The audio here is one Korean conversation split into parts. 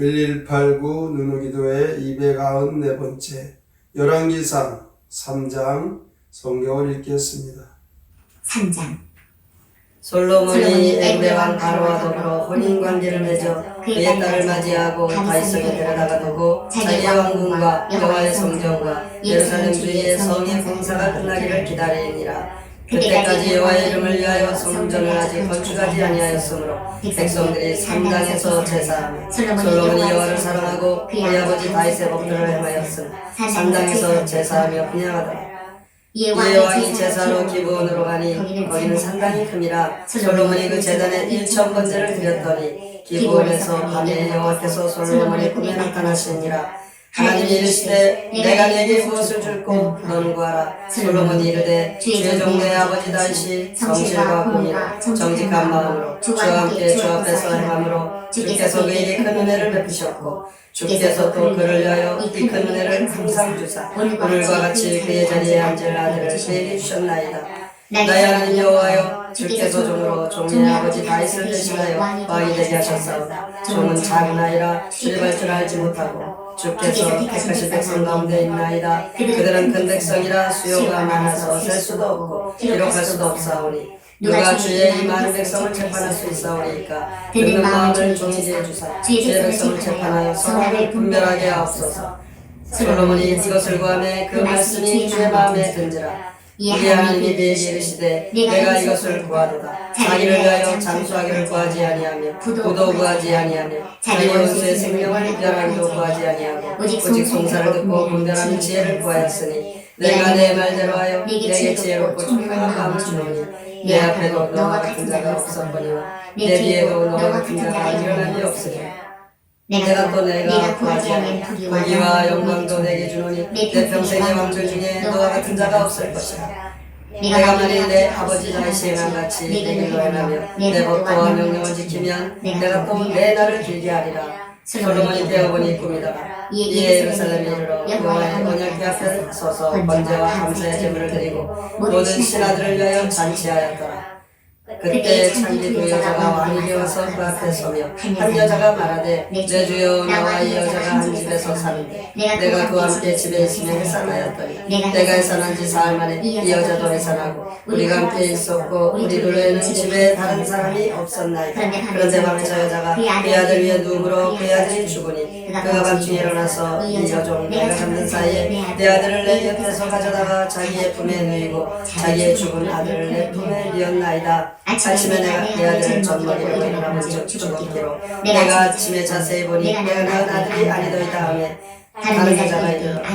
1189 누누기도의 294번째 열왕기상 3장 성경을 읽겠습니다. 3장 솔로몬이 에브레왕 바로와 더불어 혼인 관계를 맺어 그의 딸을 맞이하고 다윗성에 데려다가 두고 자기의 왕궁과 여호와의 성전과 예루살렘 주위의 성의 공사가 끝나기를 기다리니라. 그때까지 여호와의 이름을 위하여 성전을 아직 건축하지 아니하였으므로 백성들이 삼당에서 제사하며 솔로몬이 여호와를 사랑하고 그의 아버지 다윗의 법도를 행하였으나 삼당에서 제사하며 분양하더라. 이에 왕이 제사로 기브온으로 가니 거기는 상당히 큼이라 솔로몬이 그 제단에 일천 번제를 드렸더니 기브온에서 밤에 여호와께서 솔로몬의 꿈에 나타나시니라 하나님이 이르시되 내가 네게 무엇을 줄고 너는 구하라 솔로몬이 이르되 주의 종의 아버지 다윗이 성실과 공의로 정직한 마음으로 주와 함께 주 앞에서 행함으로 주께서 그에게 큰 은혜를 베푸셨고 주께서 또 그를 위하여 이 큰 은혜를 항상 주사 오늘과 같이 그의 자리에 앉을 아들을 그에게 주셨나이다. 나의 하나님 여호와여 주께서 종으로 종의 아버지 다윗을 대신하여 왕이 되게 하셨사오다. 종은 작은 아이라 출입할 줄 알지 못하고 주께서 택하신 백성 가운데 있나이다. 그들은 큰 백성이라 수요가 많아서 셀 수도 없고 기록할 수도 없사오니 누가 주의 이 많은 백성을 재판할 수 있사오리이까? 듣는 마음을 종이게 해주사 주의 백성을 재판하여 선악을 분별하게 하옵소서. 솔로몬이 이것을 구하매 그 말씀이 주의 마음에 든지라 우리 하나님이 이르시되 내가 이것을 구하도다. 자기를 위하여 장수하기를 구하지 아니하며 부도 구하지 아니하며 자기 원수의 생명을 분별하기도 구하지 아니하고 오직 송사를 듣고 분별하는 지혜를 구하였으니 내가 내 말대로 하여 내게 지혜롭고 총명한 마음을 주노니 내 앞에도 너와 같은 자가 없었거니와 내 뒤에도 너와 같은 자가 일어난 일 없으리라 내가 또 내가 구하지 않은 부귀와 영광도 내게 주노니 내 평생의 왕들 중에 너와 같은 자가 없을 것이라. 내가 만일 내 아버지 다윗이 행한 같이 내 길로 행하며 내 법도와 명령을 지키면 내가 또 내 날을 길게 하리라. 솔로몬이 되어보니 꿈이더라. 이에 예루살렘에 이르러 여호와의 언약궤 앞에 서서 번제와 감사의 제물을 드리고 모든 신하들을 위하여 잔치하였더라 그때 창기 두 여자가 왕이 되어서 그 앞에 서며 한 여자가 말하되 내 주여 나와 이 여자가 한 집에서 사는데 내가 그와 함께 집에 있으며 해산하였더니 내가 해산한 지 사흘 만에 이 여자도 해산하고 우리가 함께 있었고 우리 둘에는 집에 다른 사람이 없었나이다 그런데 밤에 저 여자가 그 아들 위에 누우므로 그 아들이 죽으니 그가 밤중에 일어나서 이 여종 내가 잠든 사이에 내 아들을 내 곁에서 가져다가 자기의 품에 누이고 자기의 죽은 아들을 내 품에 뉘었나이다 아침에 내가 내 아들을 젖먹이려고 일어나면 죽었기로 내가 아침에 자세히 보니 내가 낳은 아들이 아니더이다 하며 다른 여자가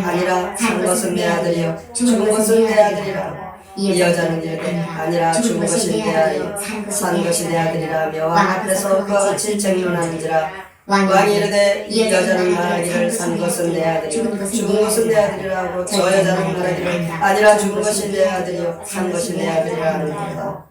아니라 산 것은 내 아들이요. 죽은 것은 내 아들이라. 이 여자는 이르되 아니라 죽은 것이 내 아들이요. 산 것이 내 아들이라. 하며 왕 앞에서 그와 같이 쟁론하는지라 왕이 이르되 이 여자는 말하기를 산 것은 내 아들이요. 죽은 것은 내 아들이라 하고 저 여자는 말하기를 아니라 죽은 것이 내 아들이요 산 것이 내 아들이라 하는도다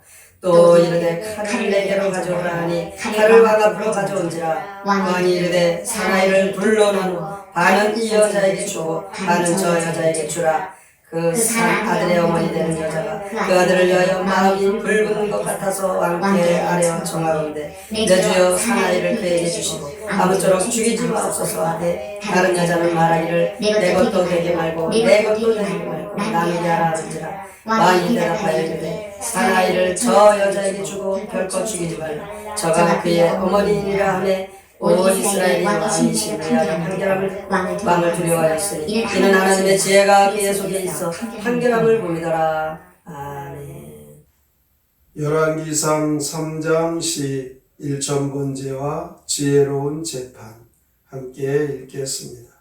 또 이르되 칼을 내게로 가져오라 하니 칼을 왕 앞으로 가져온지라. 왕이 이르되 사나이를 불러놓은 후 반은 이 여자에게 주고 반은 저 여자에게 주라 그산 아들의 어머니 되는 여자가 그 아들을 위하여 마음이 불붙는 것 같아서 왕께 아뢰어 청하건대 내 주여 사나이를 그에게 주시고 아무쪼록 죽이지 마옵소서. 하되 다른 여자는 말하기를 내 것도 되게 말고 내 것도 되게 말고 하라 하는지라. 왕이 대답하여 이르되 사나이를 저 여자에게 주고 결코 죽이지 말라. 저가 그의 어머니이라 하매 온 이스라엘이 왕이신 한결함을 왕을 두려워하였으니 이는 하나님의 지혜가 그의 속에 있어 한결함을 봄이더라. 아멘. 열왕기상 3장 시 1천 번제와 지혜로운 재판 함께 읽겠습니다.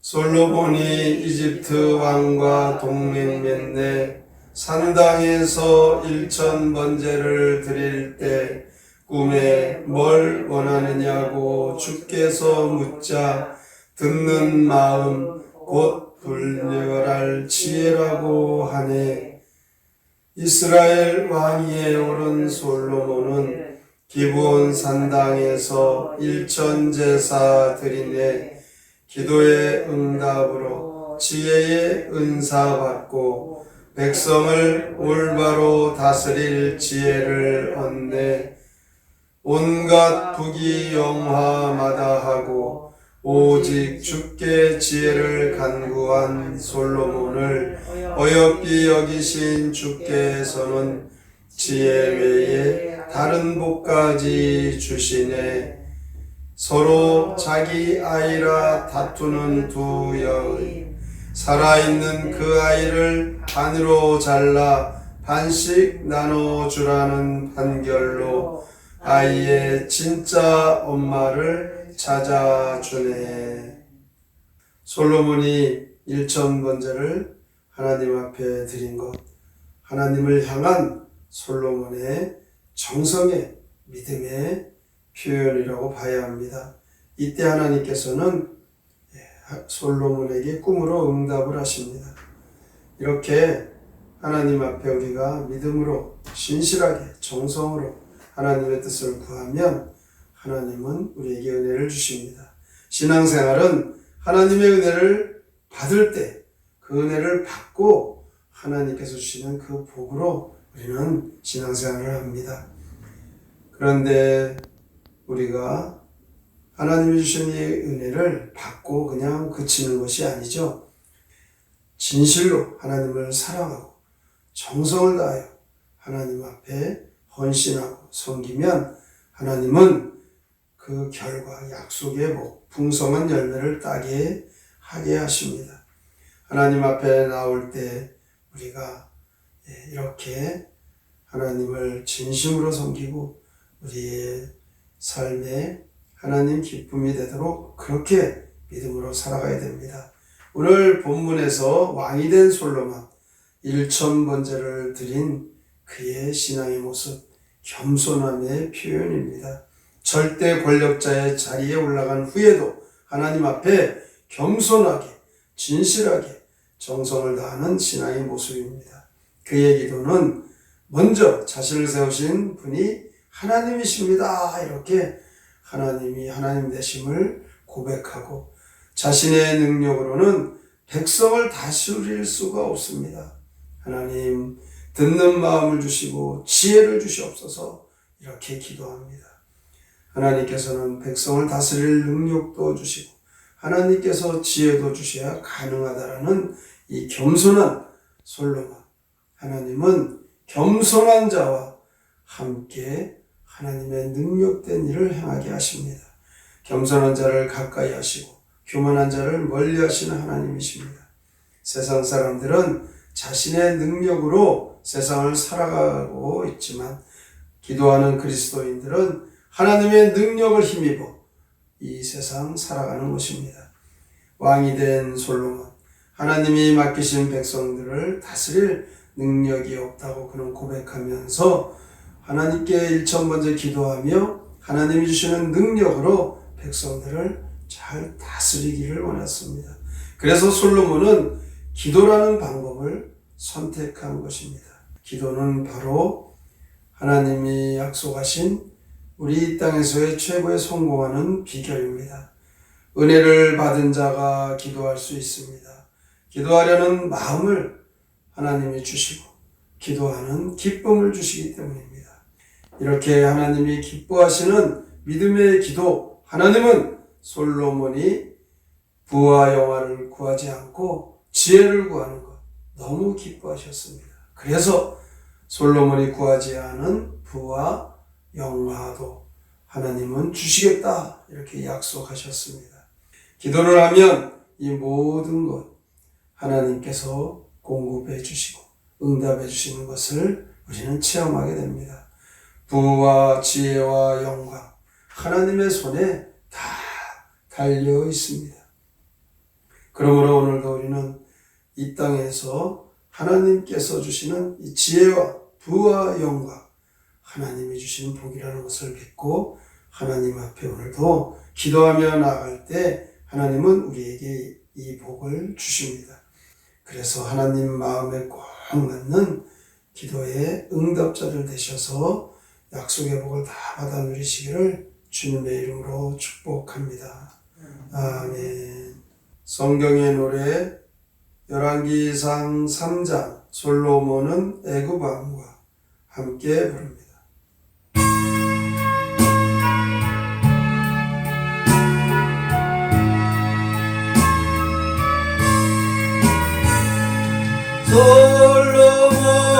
솔로몬이 이집트 왕과 동맹 맺내 산당에서 일천번제를 드릴 때 꿈에 뭘 원하느냐고 주께서 묻자 듣는 마음 곧 분별할 지혜라고 하네. 이스라엘 왕위에 오른 솔로몬은 기브온 산당에서 일천 제사 드리네 기도의 응답으로 지혜의 은사 받고 백성을 올바로 다스릴 지혜를 얻네 온갖 부귀 영화 마다 하고 오직 주께 지혜를 간구한 솔로몬을 어여삐 여기신 주께서는 지혜 외에 다른 복까지 주시네. 서로 자기 아이라 다투는 두 여인 살아있는 그 아이를 반으로 잘라 반씩 나눠주라는 판결로 아이의 진짜 엄마를 찾아주네. 솔로몬이 일천 번제를 하나님 앞에 드린 것, 하나님을 향한 솔로몬의 정성의 믿음의 표현이라고 봐야 합니다. 이때 하나님께서는 예, 솔로몬에게 꿈으로 응답을 하십니다. 이렇게 하나님 앞에 우리가 믿음으로 신실하게 정성으로 하나님의 뜻을 구하면 하나님은 우리에게 은혜를 주십니다. 신앙생활은 하나님의 은혜를 받을 때 그 은혜를 받고 하나님께서 주시는 그 복으로 우리는 신앙생활을 합니다. 그런데 우리가 하나님이 주신 이 은혜를 받고 그냥 그치는 것이 아니죠. 진실로 하나님을 사랑하고 정성을 다하여 하나님 앞에 헌신하고 섬기면 하나님은 그 결과 약속의 복, 풍성한 열매를 따게 하게 하십니다. 하나님 앞에 나올 때 우리가 예, 이렇게 하나님을 진심으로 섬기고 우리의 삶에 하나님 기쁨이 되도록 그렇게 믿음으로 살아가야 됩니다. 오늘 본문에서 왕이 된 솔로몬 일천 번제를 드린 그의 신앙의 모습 겸손함의 표현입니다. 절대 권력자의 자리에 올라간 후에도 하나님 앞에 겸손하게 진실하게 정성을 다하는 신앙의 모습입니다. 그의 기도는 먼저 자신을 세우신 분이 하나님이십니다. 이렇게 하나님이 하나님 되심을 고백하고 자신의 능력으로는 백성을 다스릴 수가 없습니다. 하나님 듣는 마음을 주시고 지혜를 주시옵소서 이렇게 기도합니다. 하나님께서는 백성을 다스릴 능력도 주시고 하나님께서 지혜도 주셔야 가능하다라는 이 겸손한 솔로몬 하나님은 겸손한 자와 함께 하나님의 능력된 일을 행하게 하십니다. 겸손한 자를 가까이 하시고 교만한 자를 멀리 하시는 하나님이십니다. 세상 사람들은 자신의 능력으로 세상을 살아가고 있지만 기도하는 그리스도인들은 하나님의 능력을 힘입어 이 세상 살아가는 것입니다. 왕이 된 솔로몬, 하나님이 맡기신 백성들을 다스릴 능력이 없다고 그는 고백하면서 하나님께 일천 번째 기도하며 하나님이 주시는 능력으로 백성들을 잘 다스리기를 원했습니다. 그래서 솔로몬은 기도라는 방법을 선택한 것입니다. 기도는 바로 하나님이 약속하신 우리 이 땅에서의 최고의 성공하는 비결입니다. 은혜를 받은 자가 기도할 수 있습니다. 기도하려는 마음을 하나님이 주시고 기도하는 기쁨을 주시기 때문입니다. 이렇게 하나님이 기뻐하시는 믿음의 기도, 하나님은 솔로몬이 부와 영화를 구하지 않고 지혜를 구하는 것 너무 기뻐하셨습니다. 그래서 솔로몬이 구하지 않은 부와 영화도 하나님은 주시겠다 이렇게 약속하셨습니다. 기도를 하면 이 모든 것 하나님께서 공급해 주시고 응답해 주시는 것을 우리는 체험하게 됩니다. 부와 지혜와 영광 하나님의 손에 다 달려 있습니다. 그러므로 오늘도 우리는 이 땅에서 하나님께서 주시는 이 지혜와 부와 영광 하나님이 주시는 복이라는 것을 믿고 하나님 앞에 오늘도 기도하며 나아갈 때 하나님은 우리에게 이 복을 주십니다. 그래서 하나님 마음에 꼭 맞는 기도의 응답자들 되셔서 약속의 복을 다 받아 누리시기를 주님의 이름으로 축복합니다. 아멘. 성경의 노래 열왕기상 3장 솔로몬은 애굽왕과 함께 부릅니다. 솔로몬은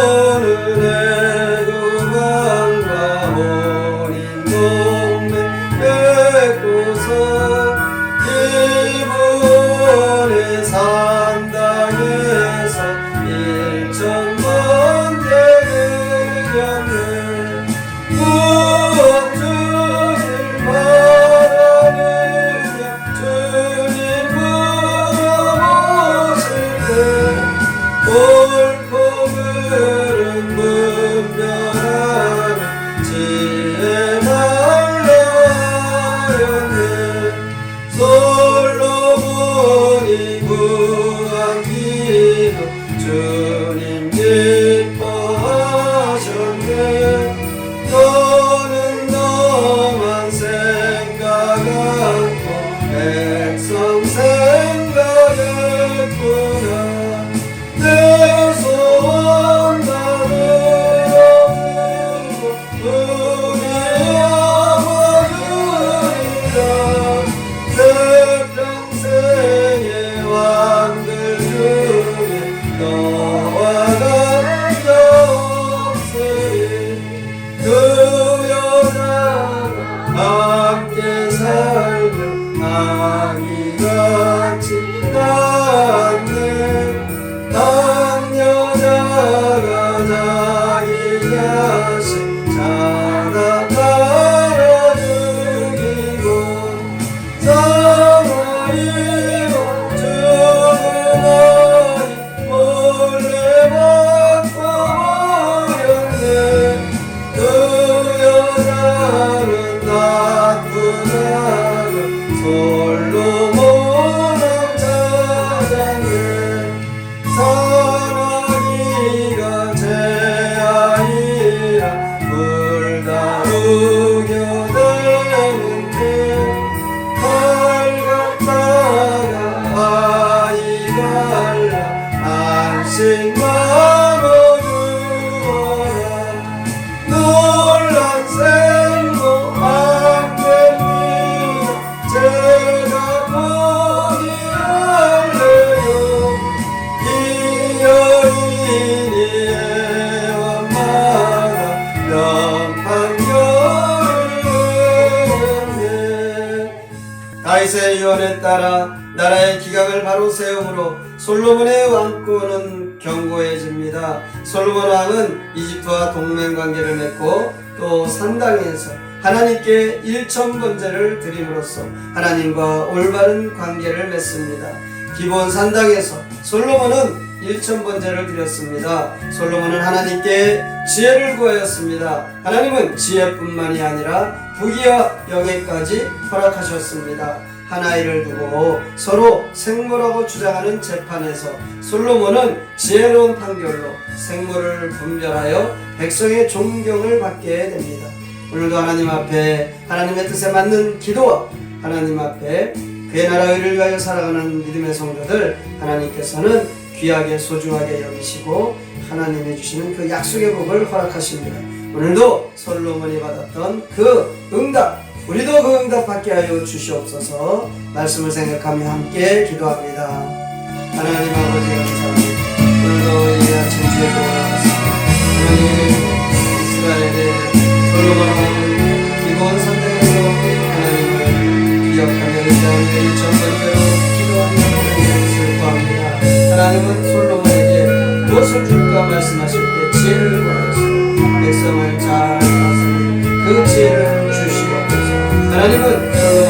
나 솔로몬의 왕권은 견고해집니다. 솔로몬 왕은 이집트와 동맹 관계를 맺고 또 산당에서 하나님께 일천 번제를 드림으로써 하나님과 올바른 관계를 맺습니다. 기본 산당에서 솔로몬은 일천 번제를 드렸습니다. 솔로몬은 하나님께 지혜를 구하였습니다. 하나님은 지혜뿐만이 아니라 부귀와 영예까지 허락하셨습니다. 한 아이를 두고 서로 생모라고 주장하는 재판에서 솔로몬은 지혜로운 판결로 생모를 분별하여 백성의 존경을 받게 됩니다. 오늘도 하나님 앞에 하나님의 뜻에 맞는 기도와 하나님 앞에 그의 나라 의 를 위하여 살아가는 믿음의 성도들 하나님께서는 귀하게 소중하게 여기시고 하나님이 주시는 그 약속의 복을 허락하십니다. 오늘도 솔로몬이 받았던 그 응답 우리도 그 응답 받게 하여 주시옵소서 말씀을 생각하며 함께 기도합니다. 하나님 아버지 감사합니다. 오늘도 이 아침 주에 돌아왔습니다. 하나님 이스라엘의 솔로몬 왕은 기본 선택에서 하나님을 기억하며 의지하며 일천번째로 기도하며 슬퍼합니다. 하나님은 솔로몬에게 무엇을 줄까 말씀하실 때 지혜를 구하였습니다. 백성을 잘 하나님